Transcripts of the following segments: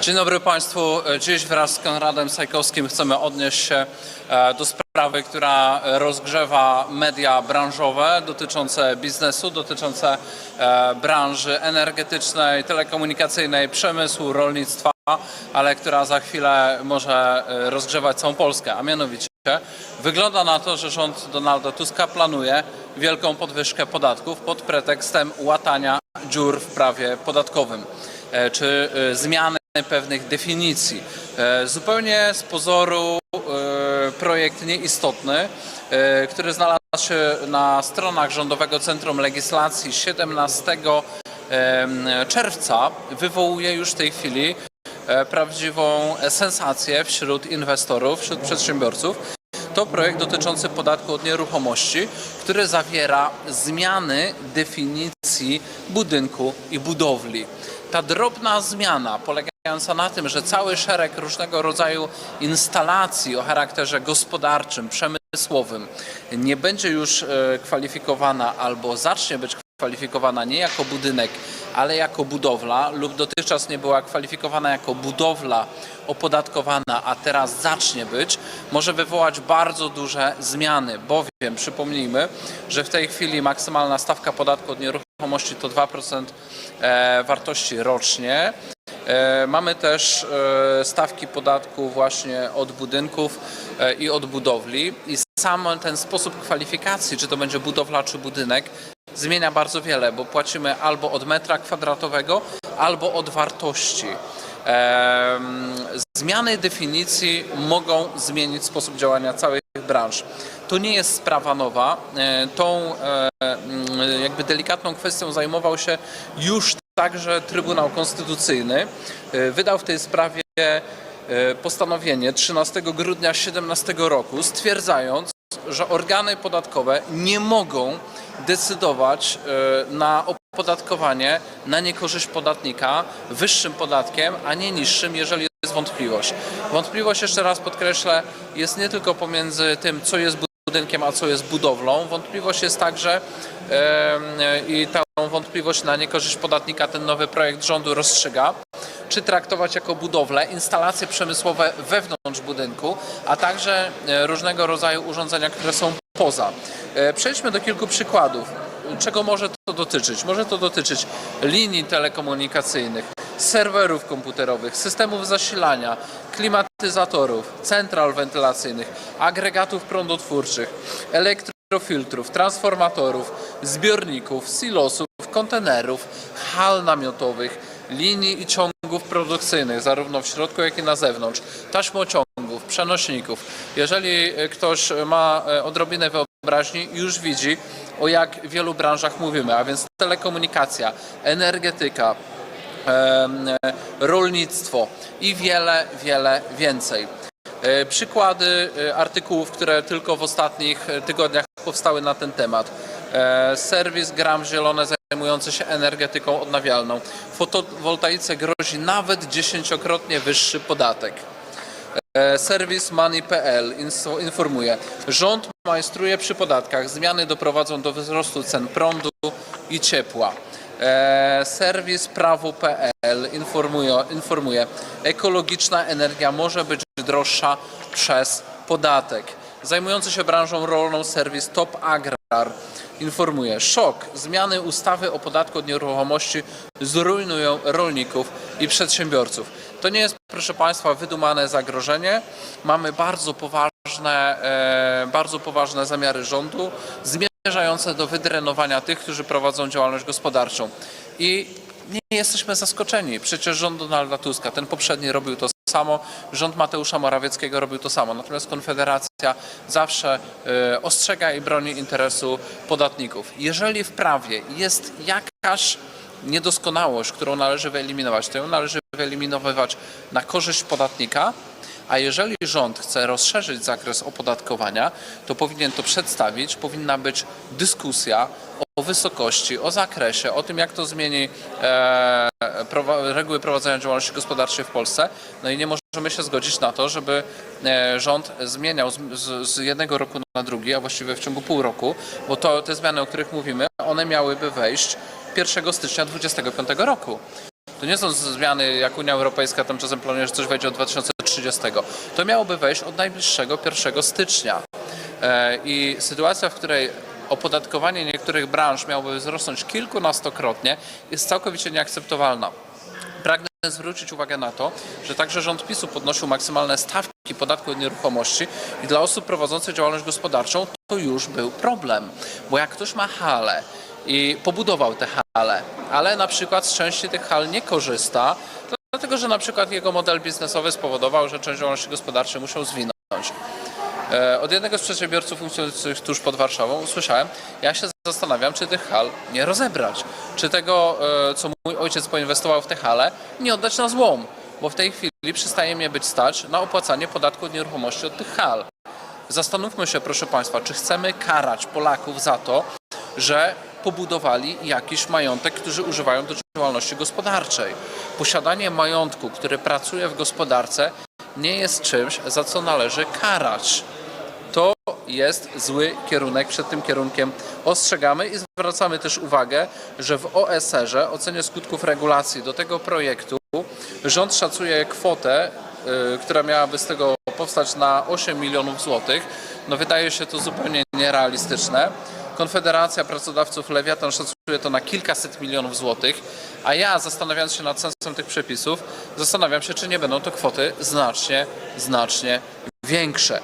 Dzień dobry Państwu. Dziś wraz z Konradem Sajkowskim chcemy odnieść się e, do sprawy, która rozgrzewa media branżowe dotyczące biznesu, dotyczące e, branży energetycznej, telekomunikacyjnej, przemysłu, rolnictwa, ale która za chwilę może e, rozgrzewać całą Polskę, a mianowicie wygląda na to, że rząd Donalda Tuska planuje wielką podwyżkę podatków pod pretekstem łatania dziur w prawie podatkowym czy zmiany pewnych definicji. E, Zupełnie z pozoru e, projekt nieistotny, e, który znalazł się na stronach Rządowego Centrum Legislacji 17 em, czerwca, wywołuje już w tej chwili prawdziwą sensację wśród inwestorów, wśród przedsiębiorców. To projekt dotyczący podatku od nieruchomości, który zawiera zmiany definicji budynku i budowli. Ta drobna zmiana polegająca na tym, że cały szereg różnego rodzaju instalacji o charakterze gospodarczym, przemysłowym nie będzie już e, kwalifikowana albo zacznie być kwalifikowana nie jako budynek, ale jako budowla lub dotychczas nie była kwalifikowana jako budowla opodatkowana, a teraz zacznie być, może wywołać bardzo duże zmiany, bowiem przypomnijmy, że w tej chwili maksymalna stawka podatku od nieruchomości to 2% e, wartości rocznie. E, Mamy też e, stawki podatku właśnie od budynków e, i od budowli i sam ten sposób kwalifikacji, czy to będzie budowla, czy budynek, zmienia bardzo wiele, bo płacimy albo od metra kwadratowego, albo od wartości. Zmiany definicji mogą zmienić sposób działania całych branż. To nie jest sprawa nowa. Tą jakby delikatną kwestią zajmował się już także Trybunał Konstytucyjny. E, Wydał w tej sprawie e, postanowienie 13 grudnia 2017 roku, stwierdzając, że organy podatkowe nie mogą decydować e, na opodatkowanie na niekorzyść podatnika wyższym podatkiem, a nie niższym, jeżeli jest wątpliwość. Wątpliwość, jeszcze raz podkreślę, jest nie tylko pomiędzy tym, co jest budynkiem, a co jest budowlą. Wątpliwość jest także i tą wątpliwość na niekorzyść podatnika ten nowy projekt rządu rozstrzyga czy traktować jako budowlę, instalacje przemysłowe wewnątrz budynku, a także e, różnego rodzaju urządzenia, które są poza. E, Przejdźmy do kilku przykładów. Czego może to dotyczyć? Może to dotyczyć linii telekomunikacyjnych, serwerów komputerowych, systemów zasilania, klimatyzatorów, central wentylacyjnych, agregatów prądotwórczych, elektrofiltrów, transformatorów, zbiorników, silosów, kontenerów, hal namiotowych, linii i ciągów produkcyjnych, zarówno w środku, jak i na zewnątrz, taśmociągów, przenośników. Jeżeli ktoś ma e, odrobinę wyobraźni, już widzi, o jak wielu branżach mówimy, a więc telekomunikacja, energetyka, e, rolnictwo i wiele, wiele więcej. E, Przykłady e, artykułów, które tylko w ostatnich tygodniach powstały na ten temat. Serwis Gram Zielone zajmujący się energetyką odnawialną. Fotowoltaice grozi nawet dziesięciokrotnie wyższy podatek. Serwis Money.pl informuje, rząd majstruje przy podatkach. Zmiany doprowadzą do wzrostu cen prądu i ciepła. E, Serwis Prawo.pl informuje, informuje, ekologiczna energia może być droższa przez podatek. Zajmujący się branżą rolną serwis Top Agrar informuje, szok, zmiany ustawy o podatku od nieruchomości zrujnują rolników i przedsiębiorców. To nie jest, proszę Państwa, wydumane zagrożenie. Mamy bardzo poważne, e, bardzo poważne zamiary rządu zmierzające do wydrenowania tych, którzy prowadzą działalność gospodarczą. I nie jesteśmy zaskoczeni. Przecież rząd Donalda Tuska, ten poprzedni robił to samo, rząd Mateusza Morawieckiego robił to samo. Natomiast Konfederacja zawsze e, ostrzega i broni interesu podatników. Jeżeli w prawie jest jakaś niedoskonałość, którą należy wyeliminować, to ją należy wyeliminowywać na korzyść podatnika, a jeżeli rząd chce rozszerzyć zakres opodatkowania, to powinien to przedstawić, powinna być dyskusja o wysokości, o zakresie, o tym, jak to zmieni e, prowa- reguły prowadzenia działalności gospodarczej w Polsce. No i nie możemy się zgodzić na to, żeby e, rząd zmieniał z, z, jednego roku na drugi, a właściwie w ciągu pół roku, bo to te zmiany, o których mówimy, one miałyby wejść 1 stycznia 2025 roku. To nie są zmiany, jak Unia Europejska tam czasem planuje, że coś wejdzie od 2030. To miałoby wejść od najbliższego 1 stycznia. E, I sytuacja, w której opodatkowanie niektórych branż miałoby wzrosnąć kilkunastokrotnie, jest całkowicie nieakceptowalna. Pragnę zwrócić uwagę na to, że także rząd PiSu podnosił maksymalne stawki podatku od nieruchomości i dla osób prowadzących działalność gospodarczą to już był problem. Bo jak ktoś ma halę i pobudował te hale, ale na przykład z części tych hal nie korzysta, dlatego, że na przykład jego model biznesowy spowodował, że część działalności gospodarczej musiał zwinąć. E, Od jednego z przedsiębiorców funkcjonujących tuż pod Warszawą usłyszałem, ja się zastanawiam, czy tych hal nie rozebrać. Czy tego, e, co mój ojciec poinwestował w te hale, nie oddać na złom. Bo w tej chwili przestaje mnie być stać na opłacanie podatku od nieruchomości od tych hal. Zastanówmy się, proszę Państwa, czy chcemy karać Polaków za to, że pobudowali jakiś majątek, którzy używają do działalności gospodarczej. Posiadanie majątku, który pracuje w gospodarce, nie jest czymś, za co należy karać. To jest zły kierunek, przed tym kierunkiem ostrzegamy i zwracamy też uwagę, że w OSR-ze, ocenie skutków regulacji do tego projektu, rząd szacuje kwotę, y, która miałaby z tego powstać na 8 milionów złotych. No wydaje się to zupełnie nierealistyczne. Konfederacja Pracodawców Lewiatan szacuje to na kilkaset milionów złotych, a ja zastanawiając się nad sensem tych przepisów, zastanawiam się, czy nie będą to kwoty znacznie, znacznie większe.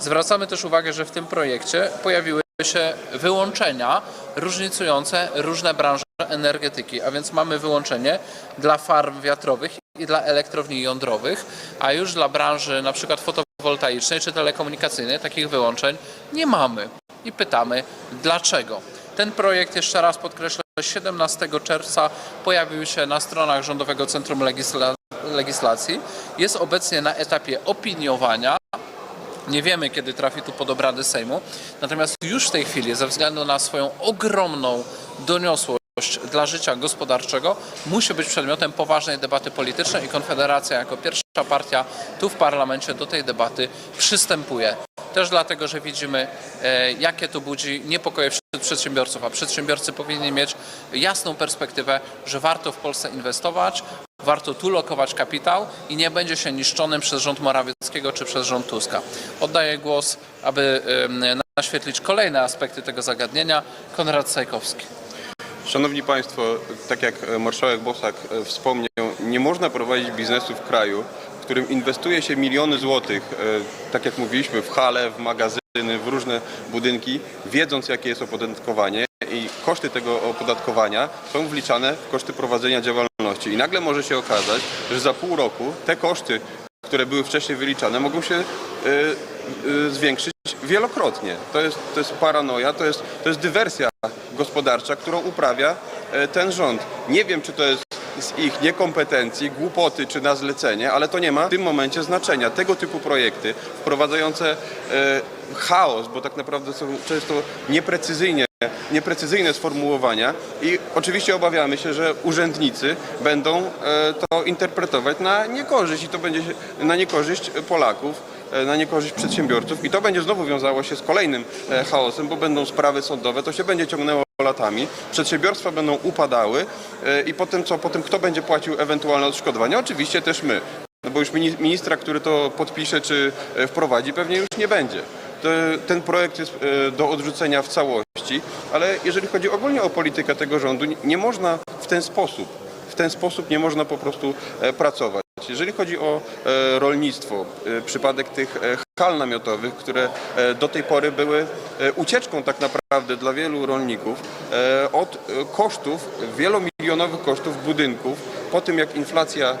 Zwracamy też uwagę, że w tym projekcie pojawiły się wyłączenia różnicujące różne branże energetyki, a więc mamy wyłączenie dla farm wiatrowych i dla elektrowni jądrowych, a już dla branży na przykład fotowoltaicznej czy telekomunikacyjnej takich wyłączeń nie mamy. I pytamy, dlaczego? Ten projekt, jeszcze raz podkreślę, 17 czerwca pojawił się na stronach Rządowego Centrum Legisla- Legislacji. Jest obecnie na etapie opiniowania. Nie wiemy, kiedy trafi tu pod obrady Sejmu. Natomiast już w tej chwili, ze względu na swoją ogromną doniosłość dla życia gospodarczego, musi być przedmiotem poważnej debaty politycznej i Konfederacja jako pierwsza partia tu w parlamencie do tej debaty przystępuje. Też dlatego, że widzimy, e, jakie to budzi niepokoje wśród przedsiębiorców, a przedsiębiorcy powinni mieć jasną perspektywę, że warto w Polsce inwestować, warto tu lokować kapitał i nie będzie się niszczonym przez rząd Morawieckiego czy przez rząd Tuska. Oddaję głos, aby naświetlić kolejne aspekty tego zagadnienia. Konrad Sajkowski. Szanowni Państwo, tak jak marszałek Bosak e, wspomniał, nie można prowadzić biznesu w kraju, w którym inwestuje się miliony złotych, e, tak jak mówiliśmy, w hale, w magazyny, w różne budynki, wiedząc jakie jest opodatkowanie i koszty tego opodatkowania są wliczane w koszty prowadzenia działalności. I nagle może się okazać, że za pół roku te koszty, które były wcześniej wyliczane, mogą się e, wielokrotnie. To jest, to jest paranoja, to jest, to jest dywersja gospodarcza, którą uprawia e, ten rząd. Nie wiem, czy to jest z ich niekompetencji, głupoty czy na zlecenie, ale to nie ma w tym momencie znaczenia. Tego typu projekty wprowadzające e, chaos, bo tak naprawdę są często nieprecyzyjnie nieprecyzyjne sformułowania i oczywiście obawiamy się, że urzędnicy będą e, to interpretować na niekorzyść i to będzie na niekorzyść Polaków, na niekorzyść przedsiębiorców i to będzie znowu wiązało się z kolejnym e, chaosem, bo będą sprawy sądowe, to się będzie ciągnęło latami, przedsiębiorstwa będą upadały e, i potem co, potem kto będzie płacił ewentualne odszkodowania? Oczywiście też my. No bo już mini- ministra, który to podpisze czy e, wprowadzi, pewnie już nie będzie. Ten projekt jest e, do odrzucenia w całości, ale jeżeli chodzi ogólnie o politykę tego rządu, nie- można w ten sposób, w ten sposób nie można po prostu e, pracować. Jeżeli chodzi o e, rolnictwo, e, przypadek tych e, hal namiotowych, które do tej pory były ucieczką tak naprawdę dla wielu rolników od kosztów, wielomilionowych kosztów budynków, po tym jak inflacja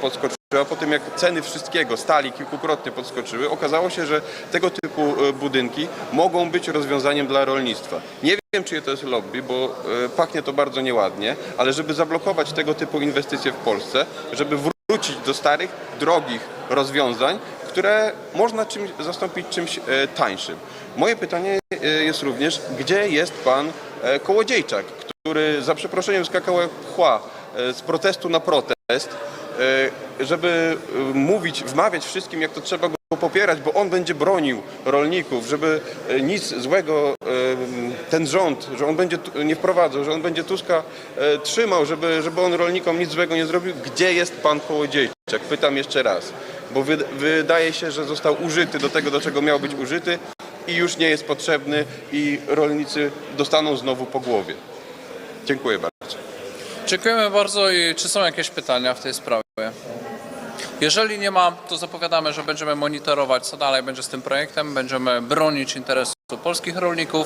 podskoczyła, po tym jak ceny wszystkiego, stali kilkukrotnie podskoczyły, okazało się, że tego typu budynki mogą być rozwiązaniem dla rolnictwa. Nie wiem, czyje to jest lobby, bo pachnie to bardzo nieładnie, ale żeby zablokować tego typu inwestycje w Polsce, żeby wrócić do starych, drogich rozwiązań, które można czymś zastąpić czymś e, tańszym. Moje pytanie e, jest również, gdzie jest pan e, Kołodziejczak, który za przeproszeniem skakał jak chła e, z protestu na protest, żeby mówić, wmawiać wszystkim, jak to trzeba popierać, bo on będzie bronił rolników, żeby e, nic złego e, ten rząd, że on będzie nie wprowadzał, że on będzie Tuska e, trzymał, żeby, żeby on rolnikom nic złego nie zrobił. Gdzie jest pan Kołodziejczak? Pytam jeszcze raz, bo wy, wydaje się, że został użyty do tego, do czego miał być użyty i już nie jest potrzebny i rolnicy dostaną znowu po głowie. Dziękuję bardzo. Dziękujemy bardzo i czy są jakieś pytania w tej sprawie? Jeżeli nie ma, to zapowiadamy, że będziemy monitorować, co dalej będzie z tym projektem. Będziemy bronić interesu polskich rolników